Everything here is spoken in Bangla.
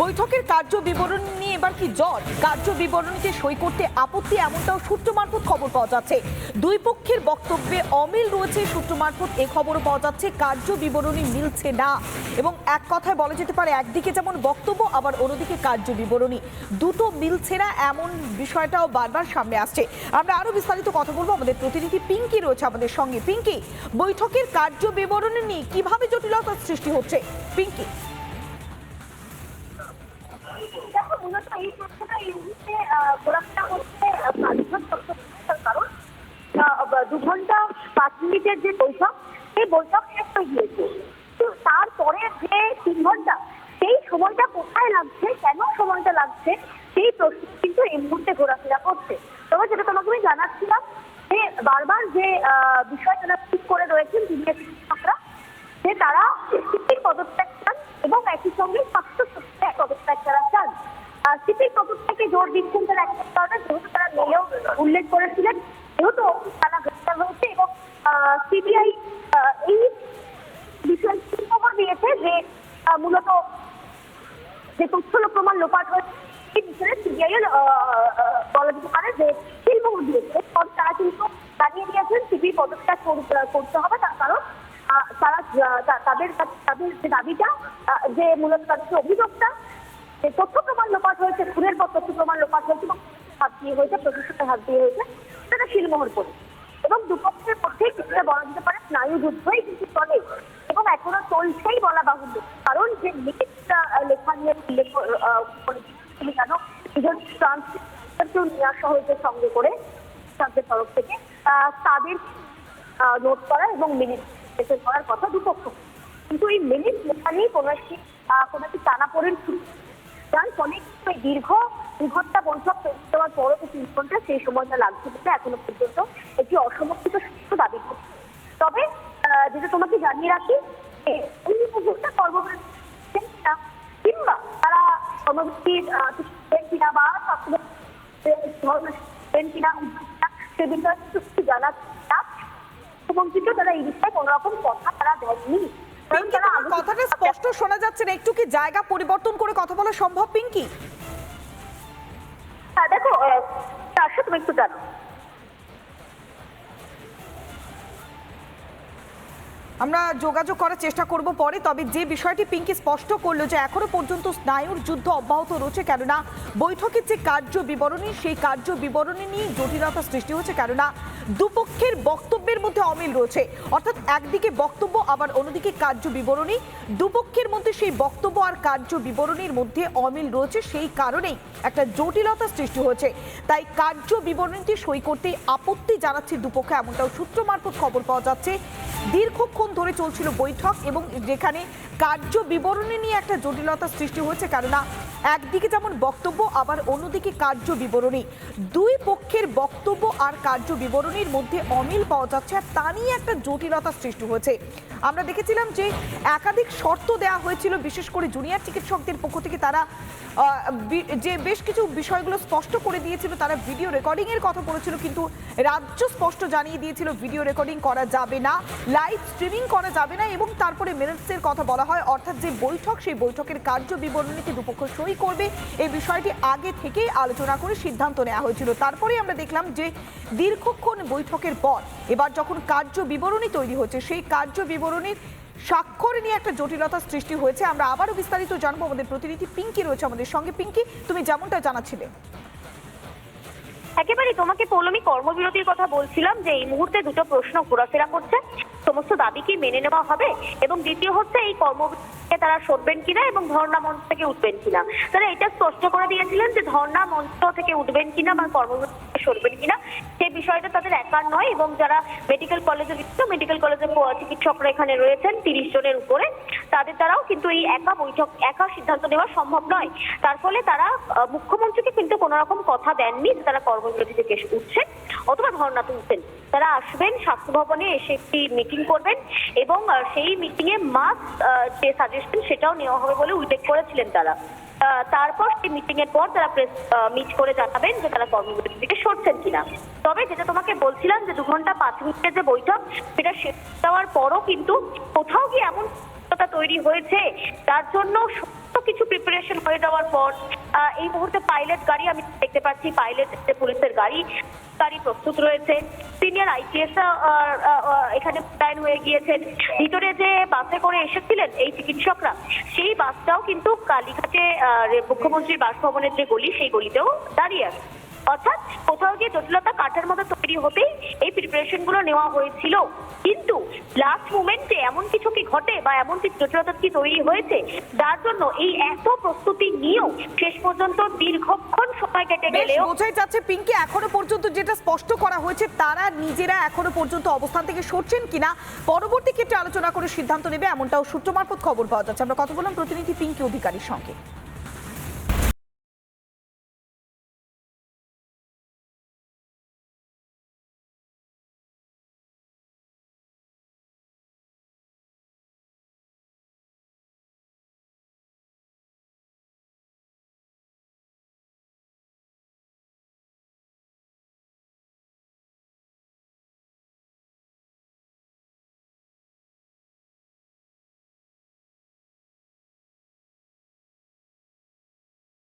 বৈঠকের কার্য বিবরণ নিয়ে এবার কি জ্বর? কার্য বিবরণীতে সই করতে আপত্তি এমনটাও সূত্র মারফত খবর পাওয়া যাচ্ছে। দুই পক্ষের বক্তব্যে অমিল রয়েছে সূত্র মারফত, এ খবরও পাওয়া যাচ্ছে কার্য বিবরণী মিলছে না। এবং এক কথায় বলা যেতে পারে, একদিকে যেমন বক্তব্য, আবার অন্যদিকে কার্য বিবরণী। দুটো মিলছে না এমন বিষয়টাও বারবার সামনে আসছে। আমরা আরও বিস্তারিত কথা বলব। আমাদের প্রতিনিধি পিঙ্কি রয়েছে আমাদের সঙ্গে। পিঙ্কি, বৈঠকের কার্য বিবরণী নিয়ে কীভাবে জটিলতার সৃষ্টি হচ্ছে? পিঙ্কি। এই প্রশ্নটা এই মুহূর্তে করছে আহ, কারণ। দু ঘণ্টা পাঁচ মিনিটের যে বৈঠক সেই বৈঠক শেষ হয়ে গিয়েছে। তো তারপরে যে তিন ঘণ্টা সেই সময়টা কোথায় লাগছে কেন সময়টা লাগছে সেই প্রশ্ন কিন্তু এই মুহূর্তে ঘোরাফেরা করছে। তবে যেটা তোমাকে আমি জানাচ্ছিলাম যে বারবার যে বিষয় তারা ঠিক করে রয়েছেন জুনিয়র শিক্ষকরা যে তারা পদত্যাগ চান এবং একই সঙ্গে স্বাস্থ্য পদত্যাগ তারা চান। সিপির পদত্যাগে জোর দিচ্ছেন তারা একটা কারণে, যেহেতু তারা মেলেও উল্লেখ করেছিলেন, যেহেতু তারা গ্রেপ্তার হয়েছে এবং সিবিআই এই বিষয়ে খবর দিয়েছে যে মূলত যে তথ্য প্রমাণ লোপাট হয়েছে, সেই বিষয়ে সিবিআই এর বলা যেতে পারে যে শিলমোহর দিয়েছে তবে তারা কিন্তু জানিয়ে দিয়েছেন সিবি পদত্যাগ করতে হবে তার কারণ তারা তাদের তাদের যে দাবিটা যে মূলত তাদের অভিযোগটা, যে তথ্য খুনের পর তথ্য প্রমাণ লোপাট হয়েছে এবং হাত দিয়ে হয়েছে প্রশাসনের হাত দিয়ে হয়েছে, সেটা শিলমোহর করে এবং দুপক্ষের মধ্যে কিছুটা বলা যেতে পারে স্নায়ু যুদ্ধই কিন্তু চলে এবং এখনও চলছেই বলা বাহুল্য। কারণ যে লিখিতটা লেখা নিয়ে উল্লেখ তুমি জানো দুজন ট্রান্সলেটরকেও নিয়ে আসা হয়েছে সঙ্গে করে তাদের তরফ থেকে। তাদের নোট করা এবং মিনিট লেখা করার কথা দুপক্ষ। কিন্তু এই মিনিট লেখা নিয়ে কোনো একটি কোনো একটি টানাপোড়েন শুরু যার ফলে এই দীর্ঘ দু ঘণ্টা বৈঠক দেওয়ার পরও তিন ঘণ্টা সেই সময়টা লাগছে বলে এখনও পর্যন্ত একটি অসমর্থিত দাবি করছে। তবে যেটা তোমাকে জানিয়ে রাখি এই মুহূর্তে কর্মবিরতি কিংবা তারা কর্মবিরতির কিনা বা কিনা সে বিষয়ে কিছু তারা। এই বিষয়ে কোনো রকম কথা দেননি তারা কথাটা স্পষ্ট শোনা যাচ্ছে না। একটু কি জায়গা পরিবর্তন করে কথা বলা সম্ভব পিঙ্কি? চারশো তুমি আমরা যোগাযোগ করার চেষ্টা করব পরে, তবে যে বিষয়টি পিঙ্কি স্পষ্ট করল যে এখনও পর্যন্ত স্নায়ুর যুদ্ধ অব্যাহত রয়েছে, কেননা বৈঠকের যে কার্য বিবরণী, সেই কার্য বিবরণী নিয়ে জটিলতা সৃষ্টি হচ্ছে কেননা দুপক্ষের বক্তব্যের মধ্যে অমিল রয়েছে। অর্থাৎ একদিকে বক্তব্য, আবার অন্যদিকে কার্য বিবরণী। দুপক্ষের মধ্যে সেই বক্তব্য আর কার্য বিবরণীর মধ্যে অমিল রয়েছে, সেই কারণেই একটা জটিলতা সৃষ্টি হয়েছে। তাই কার্য বিবরণীটি সই করতে আপত্তি জানাচ্ছে দুপক্ষ, এমনটাও সূত্র মারফত খবর পাওয়া যাচ্ছে। দীর্ঘক্ষণ ধরে চলছিল বৈঠক এবং যেখানে কার্য বিবরণী নিয়ে একটা জটিলতা সৃষ্টি হয়েছে কেননা একদিকে যেমন বক্তব্য, আবার অন্যদিকে কার্য বিবরণী। দুই পক্ষের বক্তব্য আর কার্য বিবরণীর মধ্যে অমিল পাওয়া যাচ্ছে আর তা নিয়ে একটা জটিলতা সৃষ্টি হয়েছে। আমরা দেখেছিলাম যে একাধিক শর্ত দেওয়া হয়েছিল, বিশেষ করে জুনিয়র চিকিৎসকদের পক্ষ থেকে তারা যে বেশ কিছু বিষয়গুলো স্পষ্ট করে দিয়েছিল, তারা ভিডিও রেকর্ডিং এর কথা বলেছিল, কিন্তু রাজ্য স্পষ্ট জানিয়ে দিয়েছিল, ভিডিও রেকর্ডিং করা যাবে না, লাইভ স্ট্রিমিং করা যাবে না, এবং তারপরে মিনিটসের কথা বলা হয়, অর্থাৎ যে বৈঠক, সেই বৈঠকের কার্য বিবরণীতে দুপক্ষ সই করবে? এই বিষয়টি আগে থেকেই আলোচনা করে সিদ্ধান্ত নেওয়া হয়েছিল। তারপরে আমরা দেখলাম যে দীর্ঘক্ষণ বৈঠকের পর এবার যখন কার্য বিবরণী তৈরি হচ্ছে, সেই কার্য বিবরণীর স্বাক্ষর নিয়ে একটা জটিলতা সৃষ্টি হয়েছে। আমরা আবারও বিস্তারিত জানব। আমাদের প্রতিনিধি পিঙ্কি রয়েছে আমাদের সঙ্গে। পিঙ্কি, তুমি যেমনটা জানাচ্ছিলে। একেবারে তোমাকে পৌলমি কর্মবিরতির কথা বলছিলাম যে এই মুহূর্তে দুটো প্রশ্ন ঘোরাফেরা করছে। সমস্ত দাবি কি মেনে নেওয়া হবে এবং দ্বিতীয় হচ্ছে এই কর্মবিরতিতে তারা সরবেন কিনা এবং ধর্ণা মঞ্চ থেকে উঠবেন কিনা। তারা এটা স্পষ্ট করে দিয়েছিলেন যে ধর্ণা মঞ্চ থেকে উঠবেন কিনা বা কর্মবিরতি সরবেন কিনা সেই বিষয়টা তাদের একার নয় এবং যারা মেডিকেল কলেজে মেডিকেল কলেজের চিকিৎসকরা এখানে রয়েছেন তিরিশ জনের উপরে, তাদের দ্বারাও কিন্তু এই একা বৈঠক, একা সিদ্ধান্ত নেওয়া সম্ভব নয়। তার ফলে তারা মুখ্যমন্ত্রীকে কিন্তু কোনো রকম কথা দেননি যে তারা কর্মবিরতি থেকে উঠছেন অথবা ধর্ণা তুলছেন। তারা আসবেন স্বাস্থ্য ভবনে এসে একটি মিটিং করবেন এবং সেই মিটিং এ মাস যে সাজেশন সেটাও নেওয়া হবে বলে উল্লেখ করেছিলেন তারা। তারপর সেই মিটিং এর পর তারা প্রেস মিট করে জানাবেন যে তারা কর্মবিরতি থেকে সরছেন কিনা। তবে যেটা তোমাকে বলছিলাম যে দু ঘণ্টা পাঁচ মিনিটের যে বৈঠক, সেটা শেষ দেওয়ার পরও কিন্তু কোথাও কি এমন তৈরি হয়েছে তার জন্য কিছু প্রিপারেশন হয়ে যাওয়ার পর এই মুহূর্তে পাইলট গাড়ি আমি দেখতে পাচ্ছি পাইলট পুলিশের গাড়ি গাড়ি প্রস্তুত রয়েছে। সিনিয়র আইপিএস এখানে মোতায়েন হয়ে গিয়েছেন। ভিতরে যে বাসে করে এসেছিলেন এই চিকিৎসকরা, সেই বাসটাও কিন্তু কালীঘাটে মুখ্যমন্ত্রীর বাসভবনের যে গলি, সেই গলিতেও দাঁড়িয়ে আছে। অর্থাৎ কোথাও গিয়ে জটিলতা কাঠের মতো তৈরি হতেই এই প্রিপারেশনগুলো নেওয়া হয়েছিল। কিন্তু লাস্ট মোমেন্টে এমন কিছু কি ঘটে বা এমন কিছু জটিলতা কি তৈরি হয়েছে যার জন্য এই এত প্রস্তুতি নিয়েও শেষ পর্যন্ত দীর্ঘক্ষণ সময় কেটে গেলেও বোঝাই যাচ্ছে পিঙ্কি এখনও পর্যন্ত যেটা স্পষ্ট করা হয়েছে তারা নিজেরা এখনও পর্যন্ত অবস্থান থেকে সরছেন কিনা পরবর্তী ক্ষেত্রে আলোচনা করে সিদ্ধান্ত নেবে এমনটাও সূত্র মারফত খবর পাওয়া যাচ্ছে। আমরা কথা বললাম প্রতিনিধি পিঙ্কি অধিকারীর সঙ্গে।